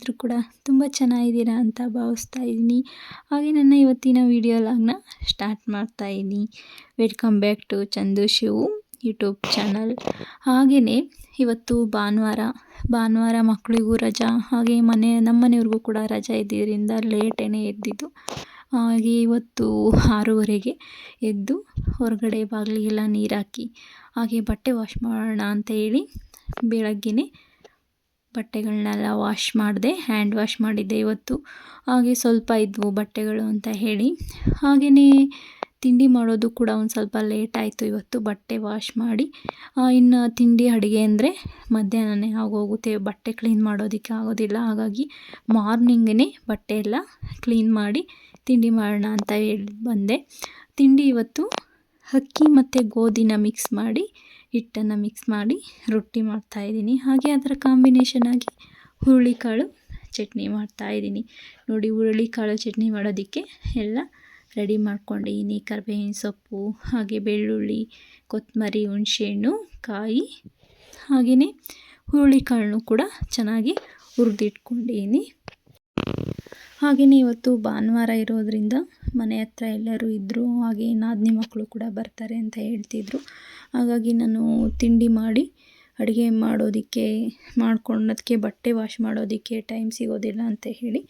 ಸ್ನೇಹಿತರು ಕೂಡ ತುಂಬ ಚೆನ್ನಾಗಿದ್ದೀರಾ ಅಂತ ಭಾವಿಸ್ತಾ ಇದ್ದೀನಿ. ಹಾಗೆ ನನ್ನ ಇವತ್ತಿನ ವಿಡಿಯೋ ಲಾಗ್ನ ಸ್ಟಾರ್ಟ್ ಮಾಡ್ತಾ ಇದ್ದೀನಿ. Welcome back to Chandu Shivu YouTube channel ಹಾಗೆಯೇ ಇವತ್ತು ಭಾನುವಾರ ಭಾನುವಾರ ಮಕ್ಕಳಿಗೂ ರಜಾ, ಹಾಗೆ ಮನೆ, ನಮ್ಮ ಮನೆಯವ್ರಿಗೂ ಕೂಡ ರಜಾ ಇದ್ದಿದ್ದರಿಂದ ಲೇಟೇ ಎದ್ದಿದ್ದು. ಹಾಗೆ ಇವತ್ತು ಆರೂವರೆಗೆ ಎದ್ದು ಹೊರಗಡೆ ಬಾಗಿಲಿಗೆಲ್ಲ ನೀರು ಹಾಕಿ ಹಾಗೆ ಬಟ್ಟೆ ವಾಶ್ ಮಾಡೋಣ ಅಂತ ಹೇಳಿ ಬೆಳಗ್ಗೆಯೇ ಬಟ್ಟೆಗಳನ್ನೆಲ್ಲ ವಾಶ್ ಮಾಡಿದೆ ಹ್ಯಾಂಡ್ ವಾಶ್ ಮಾಡಿದ್ದೆ ಇವತ್ತು. ಹಾಗೆ ಸ್ವಲ್ಪ ಇದ್ವು ಬಟ್ಟೆಗಳು ಅಂತ ಹೇಳಿ. ಹಾಗೆಯೇ ತಿಂಡಿ ಮಾಡೋದು ಕೂಡ ಒಂದು ಸ್ವಲ್ಪ ಲೇಟ್ ಆಯಿತು ಇವತ್ತು, ಬಟ್ಟೆ ವಾಶ್ ಮಾಡಿ. ಇನ್ನು ತಿಂಡಿ ಅಡುಗೆ ಅಂದರೆ ಮಧ್ಯಾಹ್ನನೇ ಆಗೋಗುತ್ತೆ, ಬಟ್ಟೆ ಕ್ಲೀನ್ ಮಾಡೋದಕ್ಕೆ ಆಗೋದಿಲ್ಲ. ಹಾಗಾಗಿ ಮಾರ್ನಿಂಗೇ ಬಟ್ಟೆ ಎಲ್ಲ ಕ್ಲೀನ್ ಮಾಡಿ ತಿಂಡಿ ಮಾಡೋಣ ಅಂತ ಹೇಳಿ ಬಂದೆ. ತಿಂಡಿ ಇವತ್ತು ಅಕ್ಕಿ ಮತ್ತು ಗೋಧಿನ ಮಿಕ್ಸ್ ಮಾಡಿ ಹಿಟ್ಟನ್ನು ಮಿಕ್ಸ್ ಮಾಡಿ ರೊಟ್ಟಿ ಮಾಡ್ತಾಯಿದ್ದೀನಿ ಹಾಗೆ ಅದರ ಕಾಂಬಿನೇಷನಾಗಿ ಹುರುಳಿಕಾಳು ಚಟ್ನಿ ಮಾಡ್ತಾಯಿದ್ದೀನಿ ನೋಡಿ ಹುರುಳಿಕಾಳು ಚಟ್ನಿ ಮಾಡೋದಕ್ಕೆ ಎಲ್ಲ ರೆಡಿ ಮಾಡ್ಕೊಂಡಿದ್ದೀನಿ ಕರ್ಬೇವಿನ ಸೊಪ್ಪು, ಹಾಗೆ ಬೆಳ್ಳುಳ್ಳಿ ಕೊತ್ತಂಬರಿ ಹುಣಸೆಹಣ್ಣು, ಕಾಯಿ ಹಾಗೆಯೇ ಹುರುಳಿಕಾಳನ್ನು ಕೂಡ ಚೆನ್ನಾಗಿ ಹುರಿದಿಟ್ಕೊಂಡಿದ್ದೀನಿ. ಹಾಗೆಯೇ ಇವತ್ತು ಭಾನುವಾರ ಇರೋದರಿಂದ ಮನೆ ಹತ್ರ ಎಲ್ಲರೂ ಇದ್ದರು ಹಾಗೆ ನಾದಿನಿ ಮಕ್ಕಳು ಕೂಡ ಬರ್ತಾರೆ ಅಂತ ಹೇಳ್ತಿದ್ರು. ಹಾಗಾಗಿ ನಾನು ತಿಂಡಿ ಮಾಡಿ ಅಡುಗೆ ಮಾಡೋದಕ್ಕೆ ಮಾಡ್ಕೊಳ್ಳೋದಕ್ಕೆ ಬಟ್ಟೆ ವಾಶ್ ಮಾಡೋದಕ್ಕೆ ಟೈಮ್ ಸಿಗೋದಿಲ್ಲ ಅಂತ ಹೇಳಿ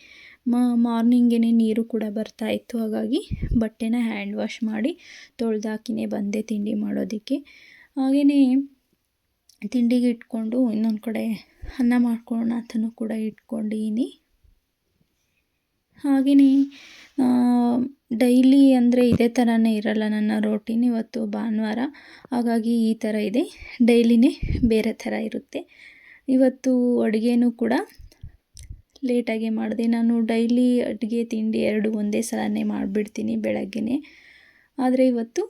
ಮಾರ್ನಿಂಗೇ ನೀರು ಕೂಡ ಬರ್ತಾ ಇತ್ತು. ಹಾಗಾಗಿ ಬಟ್ಟೆನ ಹ್ಯಾಂಡ್ ವಾಶ್ ಮಾಡಿ ತೊಳೆದಾಕಿನೇ ಬಂದೆ ತಿಂಡಿ ಮಾಡೋದಕ್ಕೆ. ಹಾಗೆಯೇ ತಿಂಡಿಗೆ ಇಟ್ಕೊಂಡು ಇನ್ನೊಂದು ಕಡೆ ಅನ್ನ ಮಾಡ್ಕೊಳ್ಳೋಣ ಅಂತಲೂ ಕೂಡ ಇಟ್ಕೊಂಡಿದ್ದೀನಿ. ಹಾಗೆಯೇ ಡೈಲಿ ಅಂದರೆ ಇದೇ ಥರನೇ ಇರಲ್ಲ ನನ್ನ ರೋಟೀನ್ ಇವತ್ತು ಭಾನುವಾರ. ಹಾಗಾಗಿ ಈ ಥರ ಇದೆ. ಡೈಲಿನೇ ಬೇರೆ ಥರ ಇರುತ್ತೆ. ಇವತ್ತು ಅಡುಗೆನೂ ಕೂಡ ಲೇಟಾಗಿ ಮಾಡಿದೆ. ನಾನು ಡೈಲಿ ಅಡುಗೆ ತಿಂಡಿ ಎರಡು ಒಂದೇ ಸಲನೇ ಮಾಡಿಬಿಡ್ತೀನಿ ಬೆಳಗ್ಗೆನೇ. ಆದರೆ ಇವತ್ತು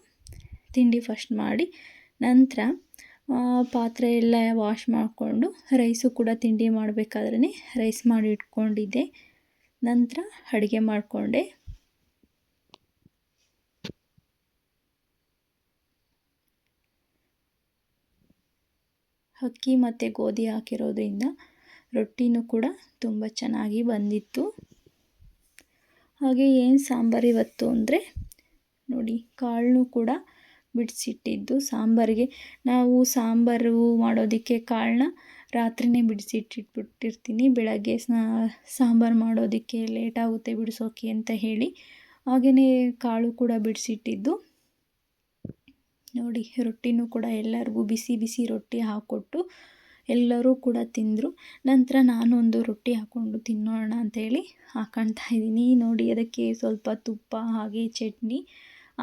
ತಿಂಡಿ ಫಸ್ಟ್ ಮಾಡಿ, ನಂತರ ಪಾತ್ರೆ ಎಲ್ಲ ವಾಶ್ ಮಾಡಿಕೊಂಡು ರೈಸು ಕೂಡ ತಿಂಡಿ ಮಾಡಬೇಕಾದ್ರೆ ರೈಸ್ ಮಾಡಿ ಇಟ್ಕೊಂಡಿದ್ದೆ. ನಂತರ ಅಡುಗೆ ಮಾಡಿಕೊಂಡೆ. ಅಕ್ಕಿ ಮತ್ತು ಗೋಧಿ ಹಾಕಿರೋದ್ರಿಂದ ರೊಟ್ಟಿನೂ ಕೂಡ ತುಂಬ ಚೆನ್ನಾಗಿ ಬಂದಿತ್ತು. ಹಾಗೆ ಏನು ಸಾಂಬಾರು ಇವತ್ತು ಅಂದರೆ ನೋಡಿ ಕಾಳನ್ನು ಕೂಡ ಬಿಡಿಸಿಟ್ಟಿದ್ದು ಸಾಂಬಾರಿಗೆ. ನಾವು ಸಾಂಬಾರು ಮಾಡೋದಕ್ಕೆ ಕಾಳನ್ನ ರಾತ್ರಿಯೇ ಬಿಡಿಸಿಟ್ಟಿಟ್ಬಿಟ್ಟಿರ್ತೀನಿ. ಬೆಳಗ್ಗೆ ಸ್ನಾ, ಸಾಂಬಾರು ಮಾಡೋದಕ್ಕೆ ಲೇಟಾಗುತ್ತೆ ಬಿಡಿಸೋಕೆ ಅಂತ ಹೇಳಿ. ಹಾಗೆಯೇ ಕಾಳು ಕೂಡ ಬಿಡಿಸಿಟ್ಟಿದ್ದು. ನೋಡಿ, ರೊಟ್ಟಿನೂ ಕೂಡ ಎಲ್ಲರಿಗೂ ಬಿಸಿ ಬಿಸಿ ರೊಟ್ಟಿ ಹಾಕ್ಕೊಟ್ಟು ಎಲ್ಲರೂ ಕೂಡ ತಿಂದರು. ನಂತರ ನಾನೊಂದು ರೊಟ್ಟಿ ಹಾಕ್ಕೊಂಡು ತಿನ್ನೋಣ ಅಂಥೇಳಿ ಹಾಕೊಳ್ತಾ ಇದ್ದೀನಿ. ನೋಡಿ, ಅದಕ್ಕೆ ಸ್ವಲ್ಪ ತುಪ್ಪ, ಹಾಗೆ ಚಟ್ನಿ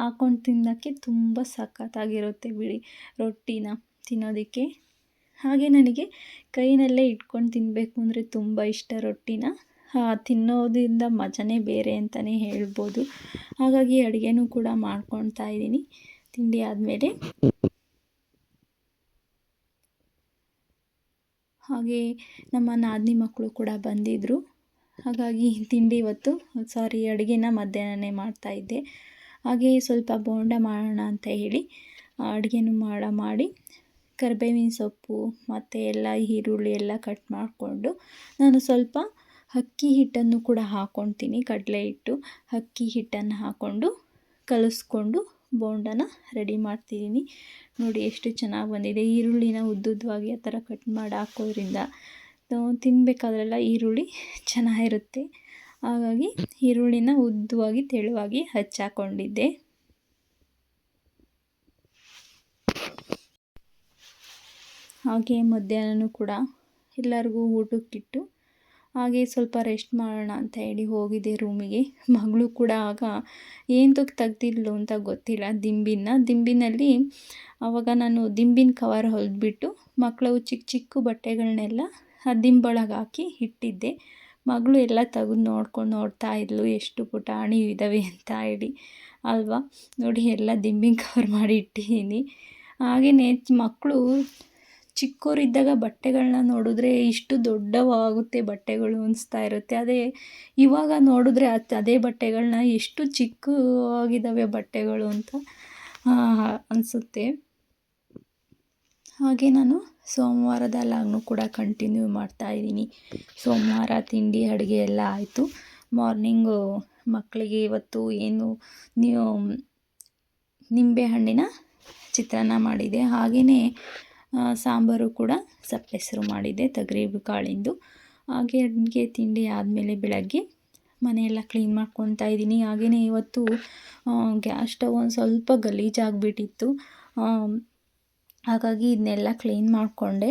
ಹಾಕ್ಕೊಂಡು ತಿನ್ನೋಕ್ಕೆ ತುಂಬ ಸಖತ್ತಾಗಿರುತ್ತೆ ಬಿಡಿ ರೊಟ್ಟಿನ ತಿನ್ನೋದಕ್ಕೆ. ಹಾಗೆ ನನಗೆ ಕೈಯಲ್ಲೇ ಇಟ್ಕೊಂಡು ತಿನ್ನಬೇಕು ಅಂದರೆ ತುಂಬ ಇಷ್ಟ ರೊಟ್ಟಿನ. ತಿನ್ನೋದ್ರಿಂದ ಮಜನೇ ಬೇರೆ ಅಂತಲೇ ಹೇಳ್ಬೋದು. ಹಾಗಾಗಿ ಅಡುಗೆನೂ ಕೂಡ ಮಾಡ್ಕೊಳ್ತಾ ಇದ್ದೀನಿ. ತಿಂಡಿ ಆದಮೇಲೆ. ಹಾಗೆ ನಮ್ಮ ನಾದಿನಿ ಮಕ್ಕಳು ಕೂಡ ಬಂದಿದ್ದರು ಹಾಗಾಗಿ ತಿಂಡಿ ಇವತ್ತು, ಸಾರಿ, ಅಡುಗೆನ ಮಧ್ಯಾಹ್ನನೇ ಮಾಡ್ತಾಯಿದ್ದೆ ಹಾಗೆ ಸ್ವಲ್ಪ ಬೋಂಡ ಮಾಡೋಣ ಅಂತ ಹೇಳಿ ಅಡುಗೆನೂ ಮಾಡ, ಮಾಡಿ ಕರಿಬೇವಿನ ಸೊಪ್ಪು ಮತ್ತು ಎಲ್ಲ ಈರುಳ್ಳಿ ಎಲ್ಲ ಕಟ್ ಮಾಡಿಕೊಂಡು ನಾನು ಸ್ವಲ್ಪ ಅಕ್ಕಿ ಹಿಟ್ಟನ್ನು ಕೂಡ ಹಾಕ್ಕೊಳ್ತೀನಿ ಕಡಲೆ ಹಿಟ್ಟು. ಅಕ್ಕಿ ಹಿಟ್ಟನ್ನು ಹಾಕ್ಕೊಂಡು ಕಲಸ್ಕೊಂಡು ಬೋಂಡನ ರೆಡಿ ಮಾಡ್ತಿದ್ದೀನಿ. ನೋಡಿ ಎಷ್ಟು ಚೆನ್ನಾಗಿ ಬಂದಿದೆ. ಈರುಳ್ಳಿನ ಉದ್ದುದ್ದವಾಗಿ ಆ ಥರ ಕಟ್ ಮಾಡಿ ಹಾಕೋದ್ರಿಂದ ತಿನ್ನಬೇಕಾದ್ರೆಲ್ಲ ಈರುಳ್ಳಿ ಚೆನ್ನಾಗಿರುತ್ತೆ. ಹಾಗಾಗಿ ಈರುಳ್ಳಿನ ಉದ್ದವಾಗಿ, ತೆಳುವಾಗಿ ಹಚ್ಚಾಕೊಂಡಿದ್ದೆ. ಹಾಗೆ ಮಧ್ಯಾಹ್ನನೂ ಕೂಡ ಎಲ್ಲರಿಗೂ ಊಟಕ್ಕಿಟ್ಟು ಹಾಗೆ ಸ್ವಲ್ಪ ರೆಸ್ಟ್ ಮಾಡೋಣ ಅಂತ ಹೇಳಿ ಹೋಗಿದ್ದೆ ರೂಮಿಗೆ ಮಗಳು ಕೂಡ ಆಗ ಏನಕ್ಕೆ ತೆಗ್ದಿದ್ಲು ಅಂತ ಗೊತ್ತಿಲ್ಲ. ದಿಂಬಿನ, ದಿಂಬಿನಲ್ಲಿ ಆವಾಗ ನಾನು ದಿಂಬಿನ ಕವರ್ ಹೊಲಿದ್ಬಿಟ್ಟು ಮಕ್ಕಳು ಚಿಕ್ಕ ಚಿಕ್ಕ ಬಟ್ಟೆಗಳನ್ನೆಲ್ಲ ಆ ದಿಂಬೊಳಗೆ ಹಾಕಿ ಇಟ್ಟಿದ್ದೆ. ಮಗಳು ಎಲ್ಲ ತೆಗೆದು ನೋಡ್ಕೊಂಡು ನೋಡ್ತಾ ಇದ್ಲು, ಎಷ್ಟು ಪುಟಾಣಿ ಇದ್ದಾವೆ ಅಂತ ಹೇಳಿ. ಅಲ್ವಾ? ನೋಡಿ, ಎಲ್ಲ ದಿಂಬಿನ ಕವರ್ ಮಾಡಿ ಇಟ್ಟಿದ್ದೀನಿ ಹಾಗೆಯೇ ಮಕ್ಕಳು ಚಿಕ್ಕವರಿದ್ದಾಗ ಬಟ್ಟೆಗಳನ್ನ ನೋಡಿದ್ರೆ ಇಷ್ಟು ದೊಡ್ಡವಾಗುತ್ತೆ ಬಟ್ಟೆಗಳು ಅನಿಸ್ತಾ ಇರುತ್ತೆ. ಅದೇ ಇವಾಗ ನೋಡಿದ್ರೆ ಅದೇ ಬಟ್ಟೆಗಳನ್ನ ಎಷ್ಟು ಚಿಕ್ಕವಾಗಿದ್ದಾವೆ ಬಟ್ಟೆಗಳು ಅಂತ ಅನಿಸುತ್ತೆ. ಹಾಗೆ ನಾನು ಸೋಮವಾರದ ಲಾಗ್ನು ಕೂಡ ಕಂಟಿನ್ಯೂ ಮಾಡ್ತಾ ಇದ್ದೀನಿ. ಸೋಮವಾರ ತಿಂಡಿ, ಅಡುಗೆ ಎಲ್ಲ ಆಯಿತು. ಮಾರ್ನಿಂಗು ಮಕ್ಕಳಿಗೆ ಇವತ್ತು ಏನು ನೀವು ನಿಂಬೆಹಣ್ಣಿನ ಚಿತ್ರಾನ್ನ ಮಾಡಿದೆ. ಹಾಗೆಯೇ ಸಾಂಬಾರು ಕೂಡ ಸಪ್ಪೆಸರು ಮಾಡಿದ್ದೆ ತೊಗರಿ ಕಾಳಿಂದು. ಹಾಗೆ ಅಡುಗೆ ತಿಂಡಿ ಆದಮೇಲೆ ಬೆಳಗ್ಗೆ ಮನೆಯೆಲ್ಲ ಕ್ಲೀನ್ ಮಾಡ್ಕೊತಾ ಇದ್ದೀನಿ. ಹಾಗೆಯೇ ಇವತ್ತು ಗ್ಯಾಸ್ ಸ್ಟವ್ ಒಂದು ಸ್ವಲ್ಪ ಗಲೀಜಾಗಿಬಿಟ್ಟಿತ್ತು ಹಾಗಾಗಿ ಇದನ್ನೆಲ್ಲ ಕ್ಲೀನ್ ಮಾಡಿಕೊಂಡೆ.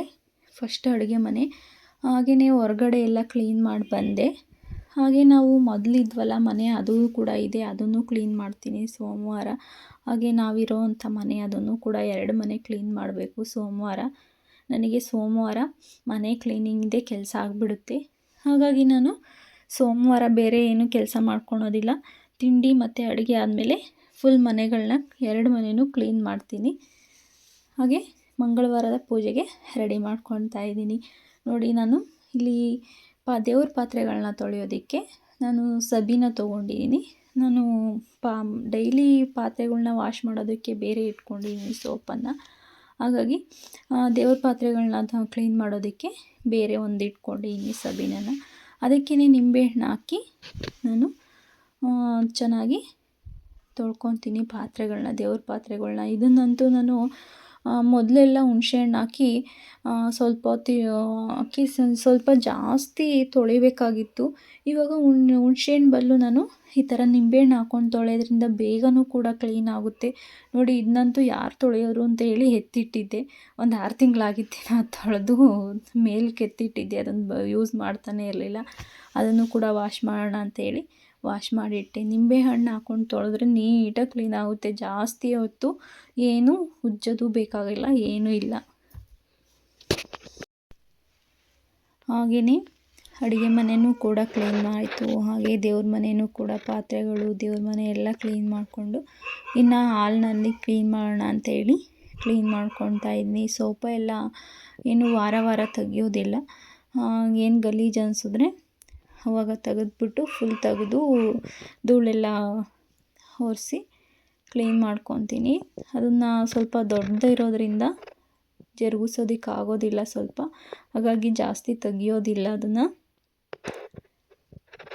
ಫಸ್ಟ್ ಅಡುಗೆ ಮನೆ. ಹಾಗೆಯೇ ಹೊರಗಡೆ ಎಲ್ಲ ಕ್ಲೀನ್ ಮಾಡಿ ಬಂದೆ. ಹಾಗೆ ನಾವು ಮೊದಲಿದ್ವಲ್ಲ ಮನೆ ಅದು ಕೂಡ ಇದೆ, ಅದನ್ನು ಕ್ಲೀನ್ ಮಾಡ್ತೀನಿ ಸೋಮವಾರ. ಹಾಗೆ ನಾವಿರೋ ಅಂಥ ಮನೆ ಅದನ್ನು ಕೂಡ ಎರಡು ಮನೆ ಕ್ಲೀನ್ ಮಾಡಬೇಕು ಸೋಮವಾರ. ನನಗೆ ಸೋಮವಾರ ಮನೆ ಕ್ಲೀನಿಂಗ್ದೇ ಕೆಲಸ ಆಗಿಬಿಡುತ್ತೆ. ಹಾಗಾಗಿ ನಾನು ಸೋಮವಾರ ಬೇರೆ ಏನು ಕೆಲಸ ಮಾಡ್ಕೊಳೋದಿಲ್ಲ. ತಿಂಡಿ ಮತ್ತು ಅಡುಗೆ ಆದಮೇಲೆ ಫುಲ್ ಮನೆಗಳನ್ನ ಎರಡು ಮನೆಯೂ ಕ್ಲೀನ್ ಮಾಡ್ತೀನಿ. ಹಾಗೆ ಮಂಗಳವಾರದ ಪೂಜೆಗೆ ರೆಡಿ ಮಾಡ್ಕೊತಾ ಇದ್ದೀನಿ. ನೋಡಿ ನಾನು ಇಲ್ಲಿ ಪಾ ದೇವ್ರ ಪಾತ್ರೆಗಳನ್ನ ತೊಳೆಯೋದಕ್ಕೆ ನಾನು ಸಬೀನ ತೊಗೊಂಡಿದ್ದೀನಿ ನಾನು ಪಾ, ಡೈಲಿ ಪಾತ್ರೆಗಳ್ನ ವಾಶ್ ಮಾಡೋದಕ್ಕೆ ಬೇರೆ ಇಟ್ಕೊಂಡಿದ್ದೀನಿ ಸೋಪನ್ನು. ಹಾಗಾಗಿ ದೇವ್ರ ಪಾತ್ರೆಗಳನ್ನ ಕ್ಲೀನ್ ಮಾಡೋದಕ್ಕೆ ಬೇರೆ ಒಂದು ಇಟ್ಕೊಂಡಿದ್ದೀನಿ ಸಬೀನನ್ನು ಅದಕ್ಕೇ ನಿಂಬೆಹಣ್ಣು ಹಾಕಿ ನಾನು ಚೆನ್ನಾಗಿ ತೊಳ್ಕೊತೀನಿ ಪಾತ್ರೆಗಳನ್ನ ದೇವ್ರ ಪಾತ್ರೆಗಳನ್ನ ಇದನ್ನಂತೂ ನಾನು ಮೊದಲೆಲ್ಲ ಹುಣ್ಸೆಹಣ್ಣು ಹಾಕಿ ಸ್ವಲ್ಪ ಹೊತ್ತು ಹಾಕಿ ಸ್ವಲ್ಪ ಜಾಸ್ತಿ ತೊಳಿಬೇಕಾಗಿತ್ತು. ಇವಾಗ ಹುಣ್ಸೆಹಣ್ಣು ಬದಲು ನಾನು ಈ ಥರ ನಿಂಬೆಹಣ್ಣು ಹಾಕ್ಕೊಂಡು ತೊಳೆಯೋದ್ರಿಂದ ಬೇಗನೂ ಕೂಡ ಕ್ಲೀನ್ ಆಗುತ್ತೆ. ನೋಡಿ ಇದನ್ನಂತೂ ಯಾರು ತೊಳೆಯೋರು ಅಂತ ಹೇಳಿ ಎತ್ತಿಟ್ಟಿದ್ದೆ. ಒಂದು ಆರು ತಿಂಗಳಾಗಿತ್ತು ನಾನು ತೊಳೆದು ಮೇಲಕ್ಕೆ ಎತ್ತಿಟ್ಟಿದ್ದೆ. ಅದನ್ನು ಯೂಸ್ ಮಾಡ್ತಾನೆ ಇರಲಿಲ್ಲ. ಅದನ್ನು ಕೂಡ ವಾಶ್ ಮಾಡೋಣ ಅಂತೇಳಿ ವಾಶ್ ಮಾಡಿಟ್ಟೆ ನಿಂಬೆಹಣ್ಣು ಹಾಕ್ಕೊಂಡು ತೊಳೆದ್ರೆ ನೀಟಾಗಿ ಕ್ಲೀನ್ ಆಗುತ್ತೆ. ಜಾಸ್ತಿ ಹೊತ್ತು ಏನು ಉಜ್ಜೋದು ಬೇಕಾಗಿಲ್ಲ, ಏನೂ ಇಲ್ಲ. ಹಾಗೆಯೇ ಅಡುಗೆ ಮನೆಯೂ ಕೂಡ ಕ್ಲೀನ್ ಆಯಿತು. ಹಾಗೆ ದೇವ್ರ ಮನೆಯೂ ಕೂಡ ಪಾತ್ರೆಗಳು, ದೇವ್ರ ಮನೆ ಎಲ್ಲ ಕ್ಲೀನ್ ಮಾಡಿಕೊಂಡು ಇನ್ನು ಹಾಲ್ನಲ್ಲಿ ಕ್ಲೀನ್ ಮಾಡೋಣ ಅಂತೇಳಿ ಕ್ಲೀನ್ ಮಾಡ್ಕೊತಾ ಇದ್ದೀನಿ ಸೋಪ ಎಲ್ಲ ಏನು ವಾರ ವಾರ ತೆಗಿಯೋದಿಲ್ಲ. ಏನು ಗಲೀಜು ಅನಿಸಿದ್ರೆ ಅವಾಗ ತೆಗೆದ್ಬಿಟ್ಟು ಫುಲ್ ತೆಗೆದು ಧೂಳೆಲ್ಲ ಒರೆಸಿ ಕ್ಲೀನ್ ಮಾಡ್ಕೊತೀನಿ. ಅದನ್ನು ಸ್ವಲ್ಪ ದೊಡ್ಡದಿರೋದ್ರಿಂದ ಜರುಗಿಸೋದಕ್ಕೆ ಆಗೋದಿಲ್ಲ ಸ್ವಲ್ಪ. ಹಾಗಾಗಿ ಜಾಸ್ತಿ ತೆಗಿಯೋದಿಲ್ಲ ಅದನ್ನು.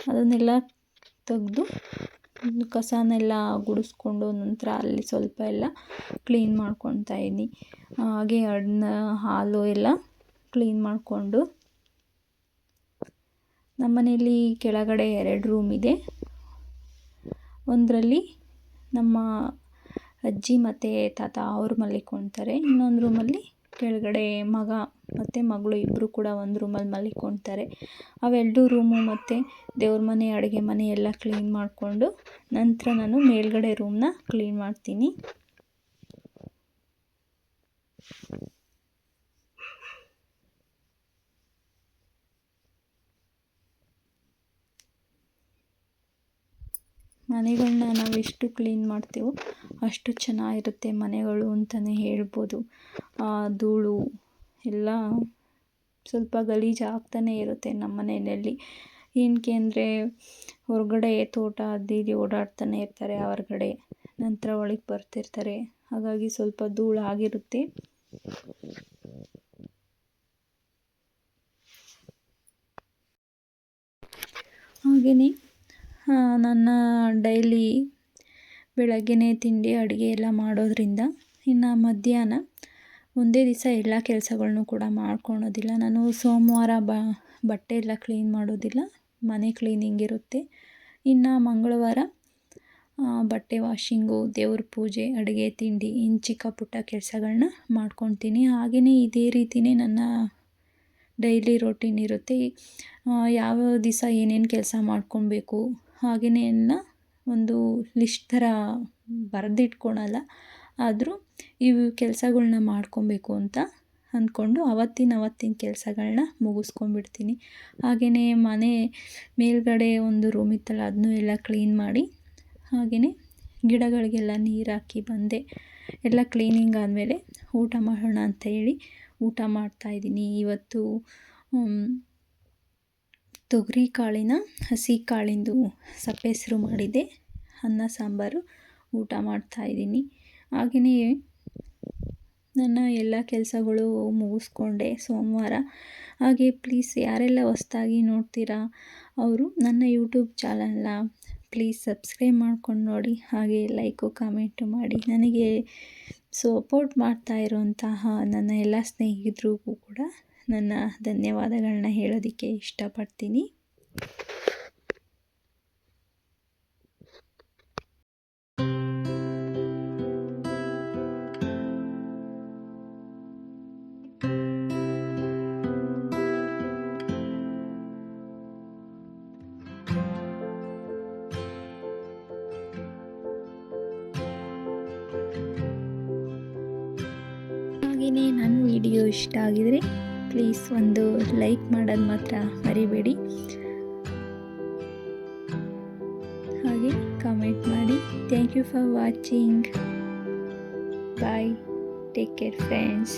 ಅದನ್ನೆಲ್ಲ ತೆಗೆದು ಕಸನೆಲ್ಲ ಗುಡಿಸ್ಕೊಂಡು ನಂತರ ಅಲ್ಲಿ ಸ್ವಲ್ಪ ಎಲ್ಲ ಕ್ಲೀನ್ ಮಾಡ್ಕೊತಾ ಇದ್ದೀನಿ. ಹಾಗೆ ಹಣ್ಣು ಹಾಲು ಎಲ್ಲ ಕ್ಲೀನ್ ಮಾಡಿಕೊಂಡು ನಮ್ಮ ಮನೆಯಲ್ಲಿ ಕೆಳಗಡೆ ಎರಡು ರೂಮ್ ಇದೆ. ಒಂದರಲ್ಲಿ ನಮ್ಮ ಅಜ್ಜಿ ಮತ್ತು ತಾತ ಅವರು ಮಲ್ಕೊಳ್ತಾರೆ ಇನ್ನೊಂದು ರೂಮಲ್ಲಿ ಕೆಳಗಡೆ ಮಗ ಮತ್ತು ಮಗಳು ಇಬ್ಬರು ಕೂಡ ಒಂದು ರೂಮಲ್ಲಿ ಮಲ್ಕೊಳ್ತಾರೆ ಅವೆರಡೂ ರೂಮು ಮತ್ತು ದೇವ್ರ ಮನೆ, ಅಡುಗೆ ಮನೆ ಎಲ್ಲ ಕ್ಲೀನ್ ಮಾಡಿಕೊಂಡು ನಂತರ ನಾನು ಮೇಲ್ಗಡೆ ರೂಮನ್ನ ಕ್ಲೀನ್ ಮಾಡ್ತೀನಿ. ಮನೆಗಳನ್ನ ನಾವು ಎಷ್ಟು ಕ್ಲೀನ್ ಮಾಡ್ತೀವೋ ಅಷ್ಟು ಚೆನ್ನಾಗಿರುತ್ತೆ ಮನೆಗಳು ಅಂತಲೇ ಹೇಳ್ಬೋದು. ಧೂಳು ಎಲ್ಲ ಸ್ವಲ್ಪ ಗಲೀಜು ಆಗ್ತಾನೇ ಇರುತ್ತೆ ನಮ್ಮ ಮನೆಯಲ್ಲಿ. ಏನಕ್ಕೆ ಅಂದರೆ ಹೊರಗಡೆ ತೋಟ ಅದು ಇದು ಓಡಾಡ್ತಾನೆ ಇರ್ತಾರೆ ಹೊರ್ಗಡೆ. ನಂತರ ಒಳಗೆ ಬರ್ತಿರ್ತಾರೆ. ಹಾಗಾಗಿ ಸ್ವಲ್ಪ ಧೂಳು ಆಗಿರುತ್ತೆ. ಹಾಗೆಯೇ ನನ್ನ ಡೈಲಿ ಬೆಳಗ್ಗೆನೇ ತಿಂಡಿ, ಅಡುಗೆ ಎಲ್ಲ ಮಾಡೋದರಿಂದ ಇನ್ನು ಮಧ್ಯಾಹ್ನ ಒಂದೇ ದಿವಸ ಎಲ್ಲ ಕೆಲಸಗಳ್ನೂ ಕೂಡ ಮಾಡ್ಕೊಳೋದಿಲ್ಲ. ನಾನು ಸೋಮವಾರ ಬಟ್ಟೆ ಎಲ್ಲ ಕ್ಲೀನ್ ಮಾಡೋದಿಲ್ಲ. ಮನೆ ಕ್ಲೀನಿಂಗ್ ಇರುತ್ತೆ. ಇನ್ನು ಮಂಗಳವಾರ ಬಟ್ಟೆ ವಾಷಿಂಗು, ದೇವ್ರ ಪೂಜೆ, ಅಡುಗೆ ತಿಂಡಿ ಇನ್ನು ಚಿಕ್ಕ ಪುಟ್ಟ ಕೆಲಸಗಳನ್ನ ಮಾಡ್ಕೊತೀನಿ ಹಾಗೆಯೇ ಇದೇ ರೀತಿಯೇ ನನ್ನ ಡೈಲಿ ರೊಟೀನ್ ಇರುತ್ತೆ. ಯಾವ ದಿವಸ ಏನೇನು ಕೆಲಸ ಮಾಡ್ಕೊಬೇಕು ಹಾಗೆಯೇ ಒಂದು ಲಿಸ್ಟ್ ಥರ ಬರೆದಿಟ್ಕೊಳಲ್ಲ. ಆದರೂ ಇವು ಕೆಲಸಗಳ್ನ ಮಾಡ್ಕೊಬೇಕು ಅಂತ ಅಂದ್ಕೊಂಡು ಅವತ್ತಿನ ಅವತ್ತಿನ ಕೆಲಸಗಳನ್ನ ಮುಗಿಸ್ಕೊಂಡ್ಬಿಡ್ತೀನಿ. ಹಾಗೆಯೇ ಮನೆ ಮೇಲುಗಡೆ ಒಂದು ರೂಮ್ ಇತ್ತಲ್ಲ ಅದನ್ನೂ ಎಲ್ಲ ಕ್ಲೀನ್ ಮಾಡಿ ಹಾಗೆಯೇ ಗಿಡಗಳಿಗೆಲ್ಲ ನೀರು ಹಾಕಿ ಬಂದೆ. ಎಲ್ಲ ಕ್ಲೀನಿಂಗ್ ಆದಮೇಲೆ ಊಟ ಮಾಡೋಣ ಅಂತ ಹೇಳಿ ಊಟ ಮಾಡ್ತಾಯಿದ್ದೀನಿ ಇವತ್ತು ತೊಗರಿ ಕಾಳಿನ ಹಸಿ ಕಾಳಿಂದು ಸಪ್ಪೆಸರು ಮಾಡಿದ್ದೆ. ಅನ್ನ, ಸಾಂಬಾರು ಊಟ ಮಾಡ್ತಾಯಿದ್ದೀನಿ ಹಾಗೆಯೇ ನನ್ನ ಎಲ್ಲ ಕೆಲಸಗಳು ಮುಗಿಸ್ಕೊಂಡೆ ಸೋಮವಾರ. ಹಾಗೆ ಪ್ಲೀಸ್ ಯಾರೆಲ್ಲ ಹೊಸ್ದಾಗಿ ನೋಡ್ತೀರಾ ಅವರು ನನ್ನ ಯೂಟ್ಯೂಬ್ ಚಾನಲ್ನ ಪ್ಲೀಸ್ ಸಬ್ಸ್ಕ್ರೈಬ್ ಮಾಡ್ಕೊಂಡು ನೋಡಿ. ಹಾಗೆ ಲೈಕು ಕಾಮೆಂಟು ಮಾಡಿ. ನನಗೆ ಸಪೋರ್ಟ್ ಮಾಡ್ತಾ ಇರುವಂತಹ ನನ್ನ ಎಲ್ಲ ಸ್ನೇಹಿತರಿಗೂ ಕೂಡ ನನ್ನ ಧನ್ಯವಾದಗಳನ್ನ ಹೇಳೋದಕ್ಕೆ ಇಷ್ಟಪಡ್ತೀನಿ. ಹಾಗೆಯೇ ನನ್ನ ವಿಡಿಯೋ ಇಷ್ಟ ಆಗಿದರೆ ಪ್ಲೀಸ್ ಒಂದು ಲೈಕ್ ಮಾಡೋದು ಮಾತ್ರ ಮರಿಬೇಡಿ. ಹಾಗೆ ಕಮೆಂಟ್ ಮಾಡಿ. Thank you for watching bye take care friends